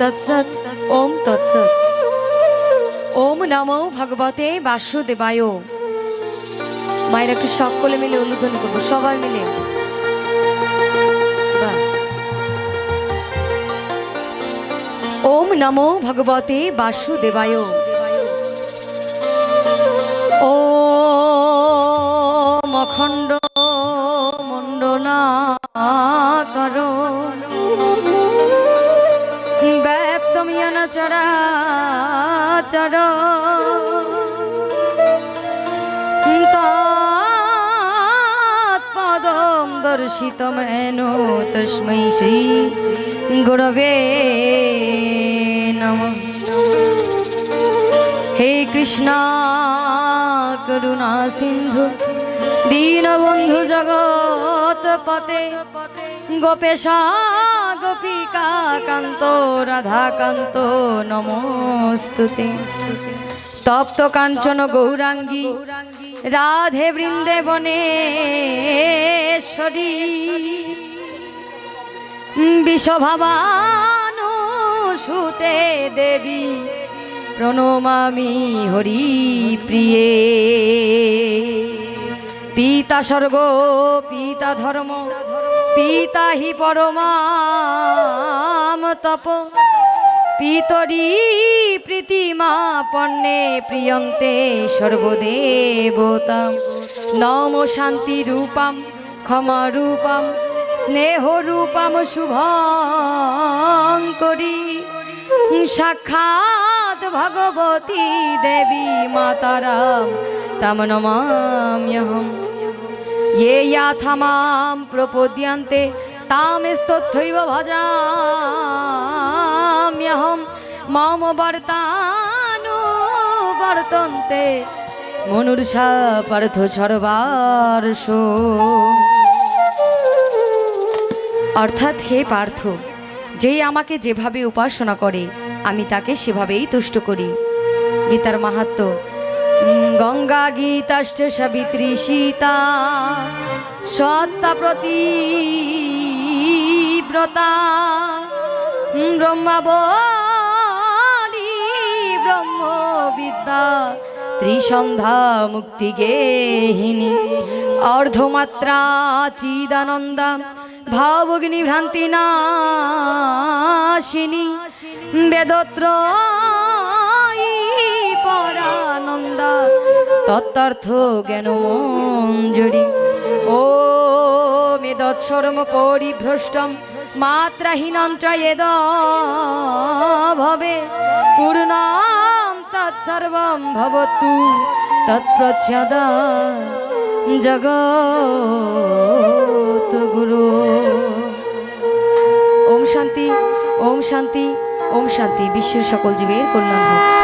তৎসৎ, ওম তৎসৎ। ওম নমো ভগবতে বাসুদেবায়। মায়ের একটু সকলে মিলে অনুদান করব, সবাই মিলে। ওম নমো ভগবতে বাসুদেবায়। ও অখণ্ড মণ্ডনা করো। চরা চর পদম দর্শিতমেন তস্मै শ্রী গুরবে নমঃ। হে কৃষ্ণ, করুণা সিন্ধু, দীনবন্ধু জগৎ পতে গোপেশা গোপিকা কান্ত রাধাকান্ত নমস্তুতে। তপ্ত কাঞ্চন গৌরাঙ্গী, রাধে বৃন্দে বনেশ্বরী। বিশ্বভাবানু সুতে দেবী, প্রণমামি হরি প্রিয়ে পিতা স্বর্গ পিতা ধর্ম পিতা হি পরমাম তপ। পিতরি প্রীতিমা পণ্যে প্রিয়ন্তে সর্বদেবতাম। নম শান্তি রূপম, ক্ষমা রূপম, স্নেহ রূপম শুভং করি। সাক্ষাৎ ভগবতী দেবী মাতারাম, তম নমাম্যহম। ये याथा मां प्रपोद्यन्ते तामेस्तथैव भजाम्यहं मम वर्तानु वर्तन्ते মনুর্ষা পার্থ সর্বার্ষ অর্থাৎ হে পার্থ যেই আমাকে যেভাবে উপাসনা করে আমি তাকে সেভাবেই তুষ্ট করি গীতার মাহাত্ম উম, গঙ্গা গীতাষ্ট সাবিত্রী সীতা সত্তা প্রতি ব্রতা উম, ব্রহ্মাবলী ব্রহ্মবিদ্যা ত্রিসন্ধ্যা মুক্তি গেহিনী অর্ধমাত্রা চিদানন্দা ভাবগ্নি ভ্রান্তি নাশিনী বেদত্রয়ী তত্ত্বার্থ জ্ঞান মঞ্জুরি। ও মেদৎসর্ম পরিভ্রষ্টম মাত্রাহীনম চ এদ ভবে পূর্ণাম তৎসর্বম ভবতু, তৎপ্রচ্ছদ জগৎ গুরু। ওম শান্তি ওম শান্তি ওম শান্তি, বিশ্বের সকল জীবের কল্যাণ হোক।